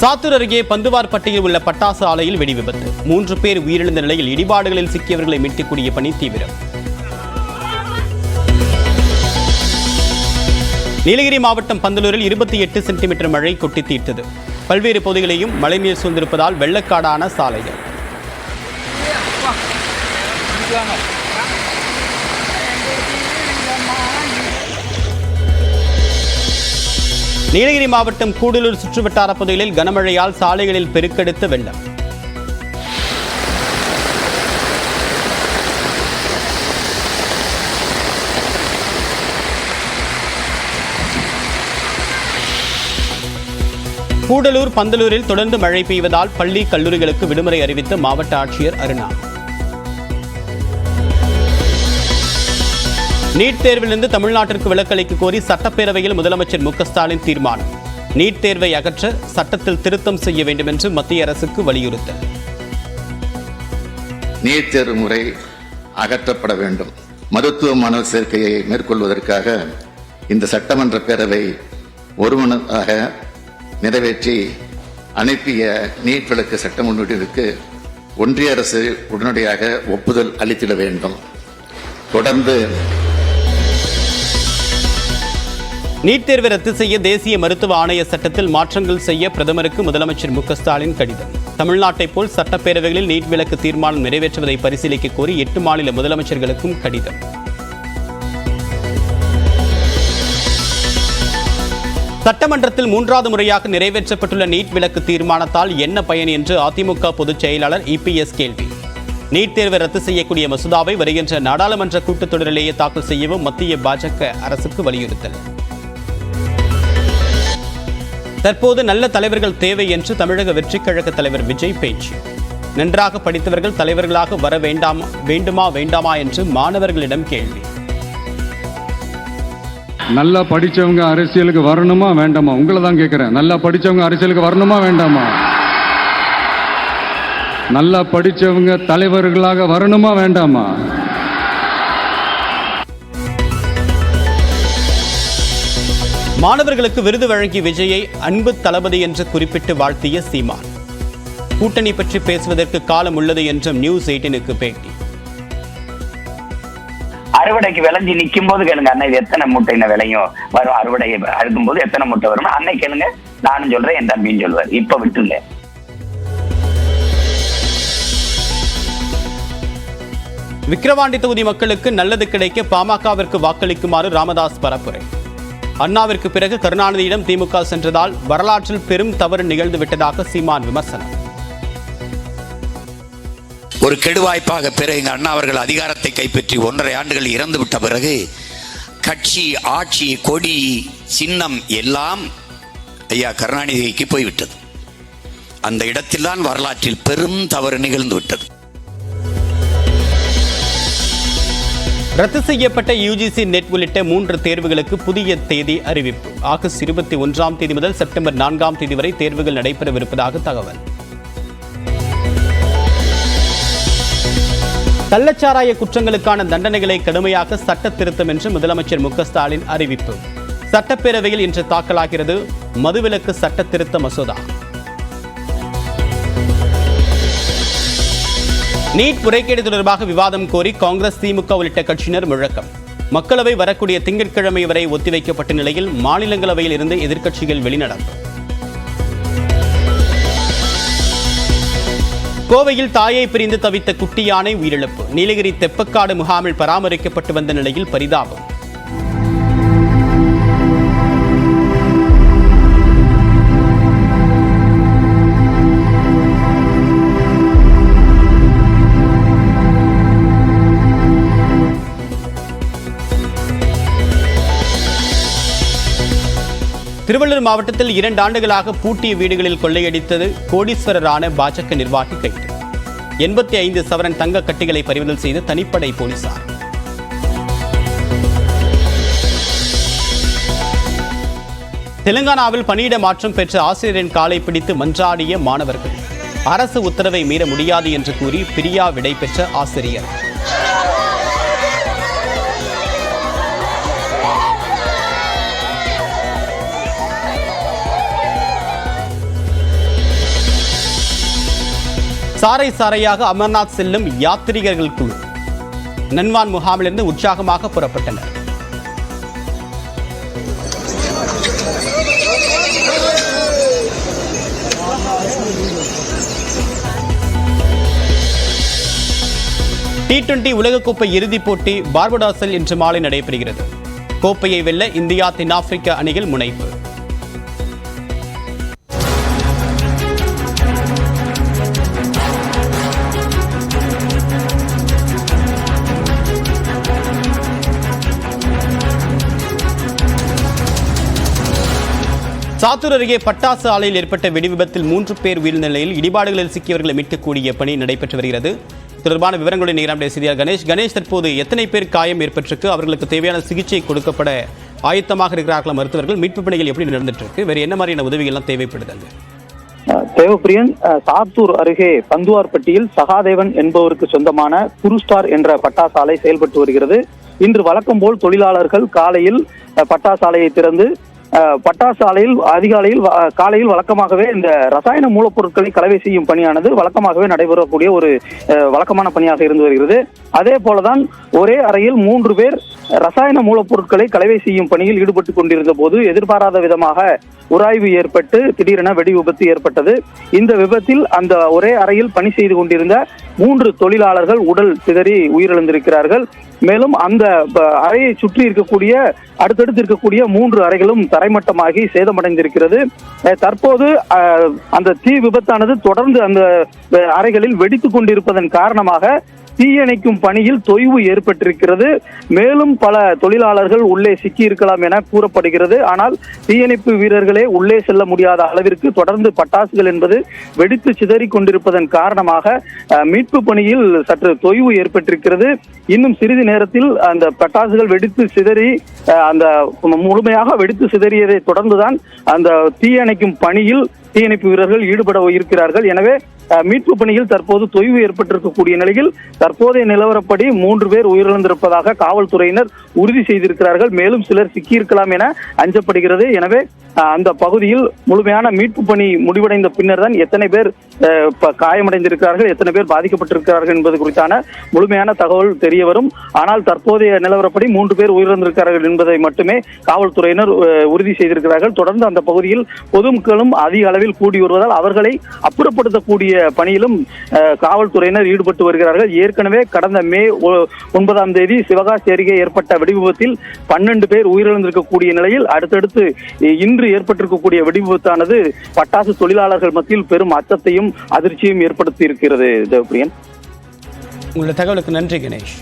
சாத்தூர் அருகே பந்துவார்பட்டியில் உள்ள பட்டாசு ஆலையில் வெடி விபத்து. மூன்று பேர் உயிரிழந்த நிலையில் இடிபாடுகளில் சிக்கியவர்களை மீட்கக்கூடிய பணி தீவிரம். நீலகிரி மாவட்டம் பந்தலூரில் இருபத்தி எட்டு சென்டிமீட்டர் மழை கொட்டி தீர்த்தது. பல்வேறு பகுதிகளையும் மழைநீர் சூழ்ந்திருப்பதால் வெள்ளக்காடான சாலைகள். நீலகிரி மாவட்டம் கூடலூர் சுற்றுவட்டார பகுதிகளில் கனமழையால் சாலைகளில் பெருக்கெடுத்து வெள்ளம். கூடலூர் பந்தலூரில் தொடர்ந்து மழை பெய்வதால் பள்ளி கல்லூரிகளுக்கு விடுமுறை அறிவித்து மாவட்ட ஆட்சியர் அருணா. நீட் தேர்விலிருந்து தமிழ்நாட்டிற்கு விலக்களிக்க கோரி சட்டப்பேரவையில் முதலமைச்சர் மு ஸ்டாலின் தீர்மானம். நீட் தேர்வை அகற்ற சட்டத்தில் திருத்தம் செய்ய வேண்டும் என்று மத்திய அரசுக்கு வலியுறுத்தல். நீட் தேர்வு முறை அகற்றப்பட வேண்டும். மருத்துவ மாணவர் சேர்க்கையை மேற்கொள்வதற்காக இந்த சட்டமன்ற பேரவை ஒருமனதாக நிறைவேற்றி அனுப்பிய நீட் விளக்கு சட்ட முன்வடிவுக்கு ஒன்றிய அரசு உடனடியாக ஒப்புதல் அளித்திட வேண்டும். தொடர்ந்து நீட் தேர்வை ரத்து செய்ய தேசிய மருத்துவ ஆணைய சட்டத்தில் மாற்றங்கள் செய்ய பிரதமருக்கு முதலமைச்சர் மு ஸ்டாலின் கடிதம். தமிழ்நாட்டைப் போல் சட்டப்பேரவைகளில் நீட் விலக்கு தீர்மானம் நிறைவேற்றுவதை பரிசீலிக்க கோரி எட்டு மாநில முதலமைச்சர்களுக்கும் கடிதம். சட்டமன்றத்தில் மூன்றாவது முறையாக நிறைவேற்றப்பட்டுள்ள நீட் விலக்கு தீர்மானத்தால் என்ன பயன் என்று அதிமுக பொதுச் செயலாளர் இபிஎஸ் கேள்வி. நீட் தேர்வை ரத்து செய்யக்கூடிய மசோதாவை வருகின்ற நாடாளுமன்ற கூட்டத்தொடரிலேயே தாக்கல் செய்யவும் மத்திய பாஜக அரசுக்கு வலியுறுத்தல். தற்போது நல்ல தலைவர்கள் தேவை என்று தமிழக வெற்றிக் கழக தலைவர் விஜய் பேச்சு. நன்றாக படித்தவர்கள் தலைவர்களாக வர வேண்டாமா வேண்டுமா வேண்டாமா என்று மாணவர்களிடம் கேள்வி. நல்லா படிச்சவங்க அரசியலுக்கு வரணுமா வேண்டாமா? உங்களை தான் கேட்குறேன் நல்லா படிச்சவங்க அரசியலுக்கு வரணுமா வேண்டாமா? நல்லா படிச்சவங்க தலைவர்களாக வரணுமா வேண்டாமா? மாணவர்களுக்கு விருது வழங்கி விஜயை அன்பு தளபதி என்று குறிப்பிட்டு வாழ்த்திய சீமான். கூட்டணி பற்றி பேசுவதற்கு காலம் உள்ளது என்றும் நியூஸ் எயிட்டினுக்கு பேட்டி. அறுவடைக்கு விளைஞ்சு நிக்கும் போது கேளுங்க அண்ணா இது எத்தனை மூட்டைன விலையும் வரும்? அறுவடை அறுக்கும் போது எத்தனை மூட்டை வரும் அன்னை கேளுங்க. நானும் சொல்றேன் என் தம்பியும் சொல்வார். இப்ப விட்டுங்க விக்கிரவாண்டி தொகுதி மக்களுக்கு நல்லது கிடைக்க பாமகவிற்கு வாக்களிக்குமாறு ராமதாஸ் பரப்புரை. அண்ணாவிற்கு பிறகு கருணாநிதியிடம் திமுக சென்றதால் வரலாற்றில் பெரும் தவறு நிகழ்ந்து விட்டதாக சீமான் விமர்சனம். ஒரு கெடுவாய்ப்பாக பிற எங்கள் அண்ணா அவர்கள் அதிகாரத்தை கைப்பற்றி ஒன்றரை ஆண்டுகள் இறந்து விட்ட பிறகு கட்சி ஆட்சி கொடி சின்னம் எல்லாம் ஐயா கருணாநிதிக்கு போய்விட்டது. அந்த இடத்தில்தான் வரலாற்றில் பெரும் தவறு நிகழ்ந்து விட்டது. ரத்து செய்யப்பட்ட யுஜிசி நெட் உள்ளிட்ட மூன்று தேர்வுகளுக்கு புதிய தேதி அறிவிப்பு. ஆகஸ்ட் இருபத்தி ஒன்றாம் தேதி முதல் செப்டம்பர் நான்காம் தேதி வரை தேர்வுகள் நடைபெறவிருப்பதாக தகவல். கள்ளச்சாராய குற்றங்களுக்கான தண்டனைகளை கடுமையாக சட்ட திருத்தம் என்று முதலமைச்சர் மு ஸ்டாலின் அறிவிப்பு. சட்டப்பேரவையில் இன்று தாக்கலாகிறது மதுவிலக்கு சட்ட திருத்த மசோதா. நீட் முறைகேடு தொடர்பாக விவாதம் கோரி காங்கிரஸ் திமுக உள்ளிட்ட கட்சியினர் முழக்கம். மக்களவை வரக்கூடிய திங்கட்கிழமை வரை ஒத்திவைக்கப்பட்ட நிலையில் மாநிலங்களவையில் இருந்து எதிர்க்கட்சிகள் வெளிநடப்பு. கோவையில் தாயை பிரிந்து தவித்த குட்டி யானை உயிரிழப்பு. நீலகிரி தெப்பக்காடு முகாமில் பராமரிக்கப்பட்டு வந்த நிலையில் பரிதாபம். திருவள்ளூர் மாவட்டத்தில் இரண்டு ஆண்டுகளாக பூட்டிய வீடுகளில் கொள்ளையடித்தது கோடீஸ்வரரான பாஜக நிர்வாகி கைது. எண்பத்தி ஐந்து சவரன் தங்க கட்டிகளை பறிமுதல் செய்த தனிப்படை போலீசார். தெலுங்கானாவில் பணியிட மாற்றம் பெற்ற ஆசிரியரின் காலை பிடித்து மன்றாடிய மாணவர்கள். அரசு உத்தரவை மீற முடியாது என்று கூறி பிரியா விடை பெற்ற ஆசிரியர். சாறை சாறையாக அமர்நாத் செல்லும் யாத்ரீகர்கள் குழு நன்வான் முகாமிலிருந்து உற்சாகமாக புறப்பட்டனர். டி டுவெண்டி உலகக்கோப்பை இறுதிப் போட்டி பார்படாஸில் இன்று மாலை நடைபெறுகிறது. கோப்பையை வெல்ல இந்தியா தென்னாப்பிரிக்க அணிகள் முனைப்பு. சாத்தூர் அருகே பட்டாசு ஆலையில் ஏற்பட்ட வெடிவிபத்தில் மூன்று பேர் உயிர் நிலையில் இடிபாடுகளில் சிக்கியவர்களை மீட்கக்கூடிய பணி நடைபெற்று வருகிறது. தொடர்பான விவரங்களை நேரம் செய்தியார் கணேஷ். கணேஷ் தற்போது எத்தனை பேர் காயம் ஏற்பட்டிருக்கு? அவர்களுக்கு தேவையான சிகிச்சை கொடுக்கப்பட ஆயத்தமாக இருக்கிறார்களா மருத்துவர்கள்? மீட்பு பணிகள் எப்படி நடந்துட்டு இருக்கு வேறு என்ன மாதிரியான உதவிகள்லாம் தேவைப்படுது? தேவப்பிரியன் சாத்தூர் அருகே பந்துவார்பட்டியில் சகாதேவன் என்பவருக்கு சொந்தமான குருஸ்டார் என்ற பட்டாசாலை செயல்பட்டு வருகிறது. இன்று வழக்கம் போல் தொழிலாளர்கள் காலையில் பட்டாசாலையை திறந்து அஹ் பட்டாசாலையில் அதிகாலையில் காலையில் வழக்கமாகவே இந்த ரசாயன மூலப்பொருட்களை கலவை செய்யும் பணியானது வழக்கமாகவே நடைபெறக்கூடிய ஒரு அஹ், வழக்கமான பணியாக இருந்து வருகிறது. அதே போலதான் ஒரே அறையில் மூன்று பேர் ரசாயன மூலப்பொருட்களை கலவை செய்யும் பணியில் ஈடுபட்டு கொண்டிருந்த போது எதிர்பாராத விதமாக உராய்வு ஏற்பட்டு திடீரென வெடி விபத்து ஏற்பட்டது. இந்த விபத்தில் அந்த ஒரே அறையில் பணி செய்து கொண்டிருந்த மூன்று தொழிலாளர்கள் உடல் சிதறி உயிரிழந்திருக்கிறார்கள். மேலும் அந்த அறையை சுற்றி இருக்கக்கூடிய அடுத்தடுத்து இருக்கக்கூடிய மூன்று அறைகளும் தரைமட்டமாகி சேதமடைந்திருக்கிறது. தற்போது அஹ், அந்த தீ விபத்தானது தொடர்ந்து அந்த அறைகளில் வெடித்துக் கொண்டிருப்பதன் காரணமாக தீயணைக்கும் பணியில் தொய்வு ஏற்பட்டிருக்கிறது. மேலும் பல தொழிலாளர்கள் உள்ளே சிக்கி இருக்கலாம் என கூறப்படுகிறது. ஆனால் தீயணைப்பு வீரர்களே உள்ளே செல்ல முடியாத அளவிற்கு தொடர்ந்து பட்டாசுகள் என்பது வெடித்து சிதறிக் கொண்டிருப்பதன் காரணமாக மீட்பு பணியில் சற்று தொய்வு ஏற்பட்டிருக்கிறது. இன்னும் சிறிது நேரத்தில் அந்த பட்டாசுகள் வெடித்து சிதறி அந்த முழுமையாக வெடித்து சிதறியதை தொடர்ந்துதான் அந்த தீயணைக்கும் பணியில் தீயணைப்பு வீரர்கள் ஈடுபட இருக்கிறார்கள். எனவே மீட்பு பணியில் தற்போது தொய்வு ஏற்பட்டிருக்கக்கூடிய நிலையில் தற்போதைய நிலவரப்படி மூன்று பேர் உயிரிழந்திருப்பதாக காவல்துறையினர் உறுதி செய்திருக்கிறார்கள். மேலும் சிலர் சிக்கியிருக்கலாம் என அஞ்சப்படுகிறது. எனவே அந்த பகுதியில் முழுமையான மீட்பு பணி முடிவடைந்த பின்னர் தான் எத்தனை பேர் காயமடைந்திருக்கிறார்கள் எத்தனை பேர் பாதிக்கப்பட்டிருக்கிறார்கள் என்பது குறித்தான முழுமையான தகவல் தெரிய வரும் ஆனால் தற்போதைய நிலவரப்படி மூன்று பேர் உயிரிழந்திருக்கிறார்கள் என்பதை மட்டுமே காவல்துறையினர் உறுதி செய்திருக்கிறார்கள். தொடர்ந்து அந்த பகுதியில் பொதுமக்களும் அதிக அளவில் கூடி வருவதால் அவர்களை அப்புறப்படுத்தக்கூடிய பணியிலும் காவல்துறையினர் ஈடுபட்டு வருகிறார்கள். ஏற்கனவே கடந்த மே ஒன்பதாம் தேதி சிவகாசி அருகே ஏற்பட்ட வெடிவிபத்தில் பன்னெண்டு பேர் உயிரிழந்திருக்கக்கூடிய நிலையில் அடுத்தடுத்து இன்று ஏற்பட்டிருக்கக்கூடிய வெடிவிபத்தானது பட்டாசு தொழிலாளர்கள் மத்தியில் பெரும் அச்சத்தையும் அதிர்ச்சியும் ஏற்படுத்தி இருக்கிறது தேவப்பிரியன். உங்களுடைய தகவலுக்கு நன்றி கணேஷ்.